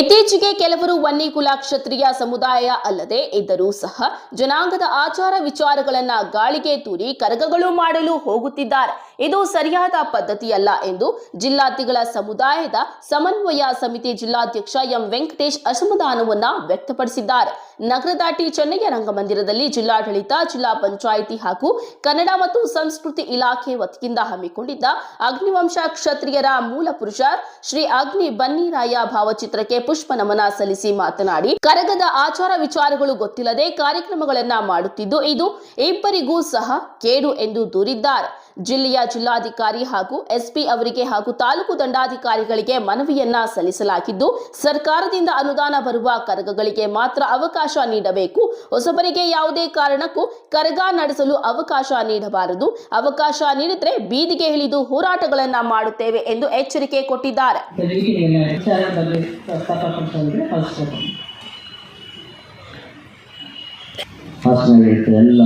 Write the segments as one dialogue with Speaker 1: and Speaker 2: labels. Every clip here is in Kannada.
Speaker 1: ಇತ್ತೀಚೆಗೆ ಕೆಲವರು ವನ್ನಿಕುಲ ಕ್ಷತ್ರಿಯ ಸಮುದಾಯ ಅಲ್ಲದೆ ಇದ್ದರೂ ಸಹ ಜನಾಂಗದ ಆಚಾರ ವಿಚಾರಗಳನ್ನ ಗಾಳಿಗೆ ತೂರಿ ಕರಗಗಳು ಮಾಡಲು ಹೋಗುತ್ತಿದ್ದಾರೆ ಇದು ಸರಿಯಾದ ಪದ್ಧತಿಯಲ್ಲ ಎಂದು ಜಿಲ್ಲಾತಿಗಳ ಸಮುದಾಯದ ಸಮನ್ವಯ ಸಮಿತಿ ಜಿಲ್ಲಾಧ್ಯಕ್ಷ ಎಂ ವೆಂಕಟೇಶ್ ಅಸಮಾಧಾನವನ್ನ ವ್ಯಕ್ತಪಡಿಸಿದ್ದಾರೆ ನಗರದಾಟಿ ದಾಟಿ ಚೆನ್ನಯ್ಯ ರಂಗಮಂದಿರದಲ್ಲಿ ಜಿಲ್ಲಾಡಳಿತ ಜಿಲ್ಲಾ ಪಂಚಾಯಿತಿ ಹಾಗೂ ಕನ್ನಡ ಮತ್ತು ಸಂಸ್ಕೃತಿ ಇಲಾಖೆ ವತಿಯಿಂದ ಹಮ್ಮಿಕೊಂಡಿದ್ದ ಅಗ್ನಿವಂಶ ಕ್ಷತ್ರಿಯರ ಮೂಲ ಪುರುಷ ಶ್ರೀ ಅಗ್ನಿ ಬನ್ನಿರಾಯ ಭಾವಚಿತ್ರಕ್ಕೆ ಪುಷ್ಪ ನಮನ ಸಲ್ಲಿಸಿ ಮಾತನಾಡಿ ಕರಗದ ಆಚಾರ ವಿಚಾರಗಳು ಗೊತ್ತಿಲ್ಲದೆ ಕಾರ್ಯಕ್ರಮಗಳನ್ನ ಮಾಡುತ್ತಿದ್ದು ಇದು ಇಬ್ಬರಿಗೂ ಸಹ ಕೇಡು ಎಂದು ದೂರಿದ್ದಾರೆ ಜಿಲ್ಲೆಯ ಜಿಲ್ಲಾಧಿಕಾರಿ ಹಾಗೂ ಎಸ್ಪಿ ಅವರಿಗೆ ಹಾಗೂ ತಾಲೂಕು ದಂಡಾಧಿಕಾರಿಗಳಿಗೆ ಮನವಿಯನ್ನ ಸಲ್ಲಿಸಲಾಗಿದ್ದು ಸರ್ಕಾರದಿಂದ ಅನುದಾನ ಬರುವ ಕರಗಗಳಿಗೆ ಮಾತ್ರ ಅವಕಾಶ ನೀಡಬೇಕು ಹೊಸಬರಿಗೆ ಯಾವುದೇ ಕಾರಣಕ್ಕೂ ಕರಗ ನಡೆಸಲು ಅವಕಾಶ ನೀಡಬಾರದು ಅವಕಾಶ ನೀಡಿದ್ರೆ ಬೀದಿಗೆ ಇಳಿದು ಹೋರಾಟಗಳನ್ನ ಮಾಡುತ್ತೇವೆ ಎಂದು ಎಚ್ಚರಿಕೆ ಕೊಟ್ಟಿದ್ದಾರೆ
Speaker 2: ಎಲ್ಲ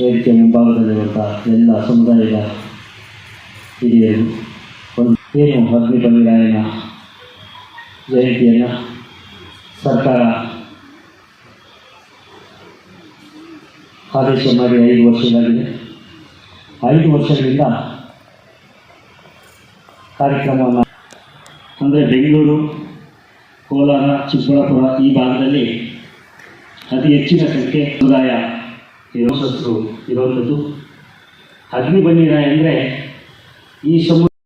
Speaker 2: ವೇದಿಕೆ ವಿಭಾಗದಲ್ಲಿರುವಂಥ ಎಲ್ಲ ಸಮುದಾಯದ ಹಿರಿಯರು ಒಂದು ಏನು ಅಗ್ನಿ ಜಯಂತಿಯನ್ನು ಸರ್ಕಾರ ಆದೇಶ ಮಾಡಿ ಐದು ವರ್ಷದಾಗಿದೆ ಐದು ವರ್ಷಗಳಿಂದ ಕಾರ್ಯಕ್ರಮವನ್ನು ಅಂದರೆ ಬೆಂಗಳೂರು ಕೋಲಾರ ಚಿಕ್ಕಬಳ್ಳಾಪುರ ಈ ಭಾಗದಲ್ಲಿ ಅತಿ ಹೆಚ್ಚಿನ ಸಂಖ್ಯೆ ಸಮುದಾಯ ಇರುವಂಥದ್ದು ಇರುವಂಥದ್ದು ಅಗ್ನಿ ಬಂದಿದೆ ಅಂದರೆ ಈ ಸಮುದ್ರ